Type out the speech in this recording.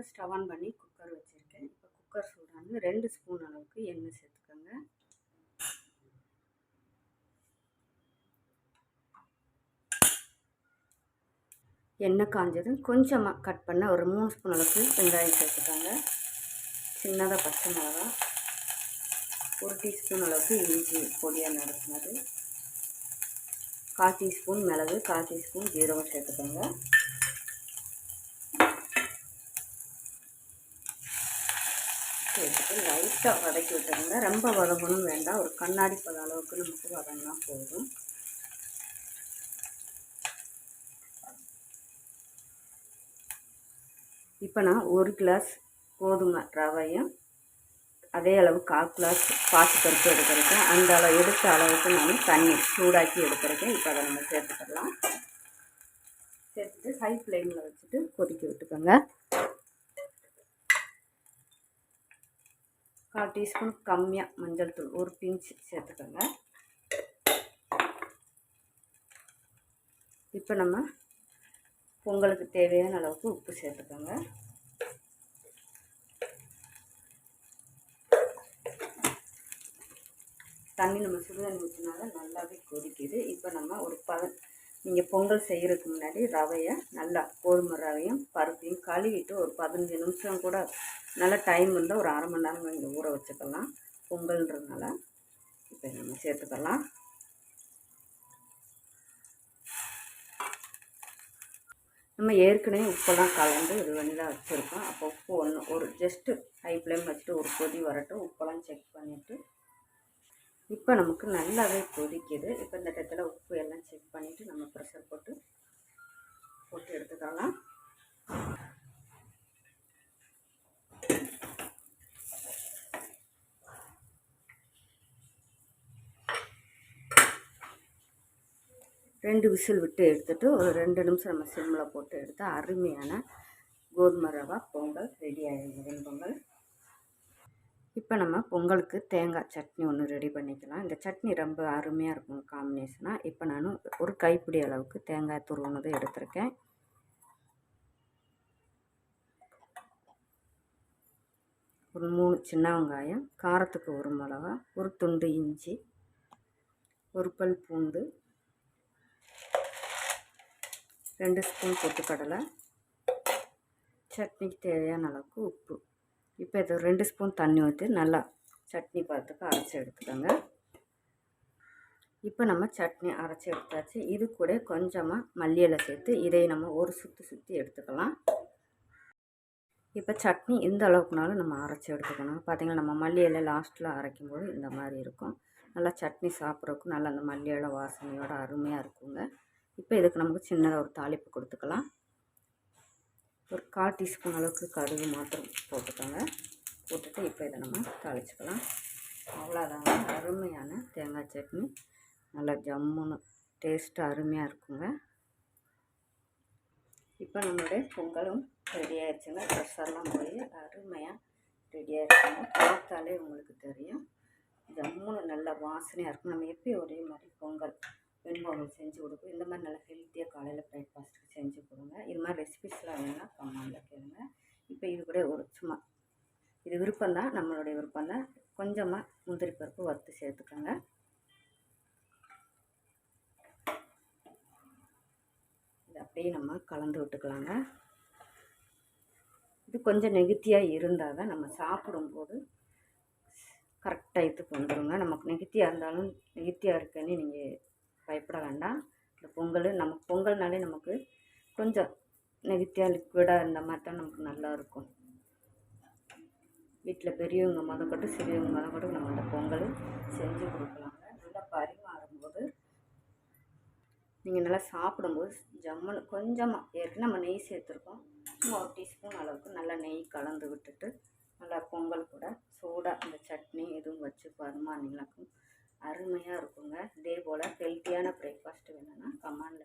இப்போ stove on பண்ணி cooker வச்சுருக்கேன். இப்போ குக்கர் சூடானது ரெண்டு ஸ்பூன் அளவுக்கு எண்ணெய் சேர்த்துக்கோங்க. எண்ணெய் காஞ்சதும் கொஞ்சமாக கட் பண்ண ஒரு மூணு ஸ்பூன் அளவுக்கு வெங்காயம் சேர்த்துக்கோங்க. சின்னதாக பச்சை மிளகா ஒரு டீஸ்பூன் அளவுக்கு இஞ்சி பொடியாக நடத்துனது கால் டீஸ்பூன் மிளகு கால் டீஸ்பூன் ஜீரகம் சேர்த்துக்கோங்க. சேர்த்துட்டு லைட்டாக வதக்கி விட்டுருங்க ரொம்ப வதங்கணும் வேண்டாம். ஒரு கண்ணாடி பத அளவுக்கு நமக்கு வதங்கினா போதும். இப்போ நான் ஒரு கிளாஸ் கோதுமை ரவையும் அதே அளவு கால் கிளாஸ் பாசிப்பருப்பு எடுக்கிறேன் அந்த அளவு எடுத்த அளவுக்கு நான் தண்ணி சூடாக்கி எடுக்கிறேன் இப்போ அதை நம்ம சேர்த்துக்கலாம். சேர்த்துட்டு ஹை ஃப்ளேமில் வச்சுட்டு கொதிக்க விட்டுக்கோங்க. கால் டீஸ்பூன் கம்மியாக மஞ்சள் தூள் ஒரு பிஞ்ச் சேர்த்துக்கோங்க. இப்போ நம்ம பொங்கலுக்கு தேவையான அளவுக்கு உப்பு சேர்த்துக்கோங்க. தண்ணி நம்ம சுடுதண்ணி ஊற்றினால நல்லாவே கொதிக்குது. இப்போ நம்ம ஒரு பத நீங்கள் பொங்கல் செய்கிறதுக்கு முன்னாடி ரவையை நல்லா கோதுமை ரவையும் பருப்பையும் கழுவிட்டு ஒரு பதினஞ்சு நிமிஷம் கூட நல்லா டைம் இருந்தால் ஒரு அரை மணி நேரம் இங்கே ஊற வச்சுக்கலாம். பொங்கல்ன்றதுனால இப்போ நம்ம சேர்த்துக்கலாம். நம்ம ஏற்கனவே உப்பெல்லாம் கலந்து இது பண்ணி தான் வச்சுருக்கோம். அப்போ உப்பு ஒன்று ஒரு ஜஸ்ட்டு ஹை ஃப்ளேம் வச்சுட்டு ஒரு கொதி வரட்டும். உப்பெல்லாம் செக் பண்ணிவிட்டு இப்போ நமக்கு நல்லாவே கொதிக்குது. இப்போ இந்த இடத்துல உப்பு எல்லாம் பண்ணிவிட்டு நம்ம ப்ரெஷர் போட்டு போட்டு எடுத்துக்கலாம்? ரெண்டு விசில் விட்டு எடுத்துட்டு ஒரு ரெண்டு நிமிஷம் நம்ம சிம்மில் போட்டு எடுத்தால் அருமையான கோதுமை ரவா பொங்கல் ரெடி ஆகிடும் பொங்கல் இப்போ நம்ம பொங்கலுக்கு தேங்காய் சட்னி ஒன்று ரெடி பண்ணிக்கலாம். இந்த சட்னி ரொம்ப அருமையாக இருக்கும் காம்பினேஷனாக இப்போ நான் ஒரு கைப்பிடி அளவுக்கு தேங்காய் துருவனதை எடுத்திருக்கேன். ஒரு மூணு சின்ன வெங்காயம் காரத்துக்கு ஒரு மிளகா ஒரு துண்டு இஞ்சி ஒரு பல் பூண்டு ரெண்டு ஸ்பூன் பொட்டுக்கடலை சட்னிக்கு தேவையான அளவுக்கு உப்பு. இது ரெண்டு ஸ்பூன் தண்ணி ஊற்றி நல்லா சட்னி பார்த்துக்கு அரைச்சி எடுத்துக்கோங்க. இப்போ நம்ம சட்னி அரைச்சி எடுத்தாச்சு. இது கூட கொஞ்சமாக மல்லியலை சேர்த்து இதை நம்ம ஒரு சுற்றி சுற்றி எடுத்துக்கலாம். இப்போ சட்னி இந்த அளவுக்குனாலும் நம்ம அரைச்சி எடுத்துக்கணும். பார்த்திங்கன்னா நம்ம மல்லி இலை லாஸ்ட்டில் அரைக்கும் போது இந்த மாதிரி இருக்கும். நல்லா சட்னி சாப்பிட்றதுக்கும் நல்லா அந்த மல்லி இலை வாசனையோட அருமையாக இருக்குங்க. இப்போ இதுக்கு நமக்கு சின்னதாக ஒரு தாளிப்பு கொடுத்துக்கலாம். ஒரு கால் டீஸ்பூன் அளவுக்கு கடுகு மாத்திரம் போட்டுக்கோங்க. போட்டுட்டு இப்போ இதை நம்ம தாளிச்சுக்கலாம். அவ்வளோதாங்க. அருமையான தேங்காய் சட்னி. நல்லா ஜம்முன்னு டேஸ்ட்டு அருமையாக இருக்குங்க. இப்போ நம்மளுடைய பொங்கலும் ரெடி ஆயிடுச்சுங்க. ப்ரெஷர்லாம் போய் அருமையாக ரெடியாக இருக்குங்க பார்த்தாலே உங்களுக்கு தெரியும். ஜம்முன்னு நல்லா வாசனையாக இருக்கும். நம்ம எப்பயும் ஒரே மாதிரி பொங்கல் வெண்பொங்கல் செஞ்சு கொடுக்கும் இந்த மாதிரி நல்லா ஹெல்த்தியாக காலையில் பிரேக்ஃபாஸ்ட்டுக்கு செஞ்சு கொடுங்க. இது மாதிரி ரெசிபிஸ்லாம் வேணால் கமெண்டில் கேளுங்க இப்போ இது கூட ஒரு சும்மா இது விருப்பம் தான் நம்மளுடைய விருப்பம் தான் கொஞ்சமாக முந்திரி பருப்பு வறுத்து சேர்த்துக்கோங்க. இது அப்படியே நம்ம கலந்து விட்டுக்கலாங்க. இது கொஞ்சம் நெகத்தியாக இருந்தால் தான் நம்ம சாப்பிடும்போது கரெக்ட் டயத்துக்கு வந்துடுங்க நமக்கு நெகத்தியாக இருந்தாலும் நெகத்தியாக இருக்குன்னு நீங்கள் பயப்பட வேண்டாம். இந்த பொங்கல் நமக்கு பொங்கல்னாலே நமக்கு கொஞ்சம் நெகத்தியாக லிக்விடாக இருந்த மாதிரி தான் நமக்கு நல்லா இருக்கும். வீட்டில் பெரியவங்க முதக்கட்டு சிறியவங்க முதக்கட்டு நம்ம அந்த பொங்கல் செஞ்சு கொடுக்கலாங்க. நல்லா பரிமாறும்போது நீங்கள் நல்லா சாப்பிடும்போது ஜம்முன்னு கொஞ்சமாக ஏற்கனவே நம்ம நெய் சேர்த்துருக்கோம். ஒரு டீஸ்பூன் அளவுக்கு நல்லா நெய் கலந்து விட்டுட்டு நல்லா பொங்கல் கூட சூடாக அந்த சட்னி எதுவும் வச்சு பரிமாறினீங்களாக்கும் அருமையாக இருக்குங்க. இதே போல் ஹெல்த்தியான பிரேக்ஃபாஸ்ட் வேணும்னா கமாண்டில்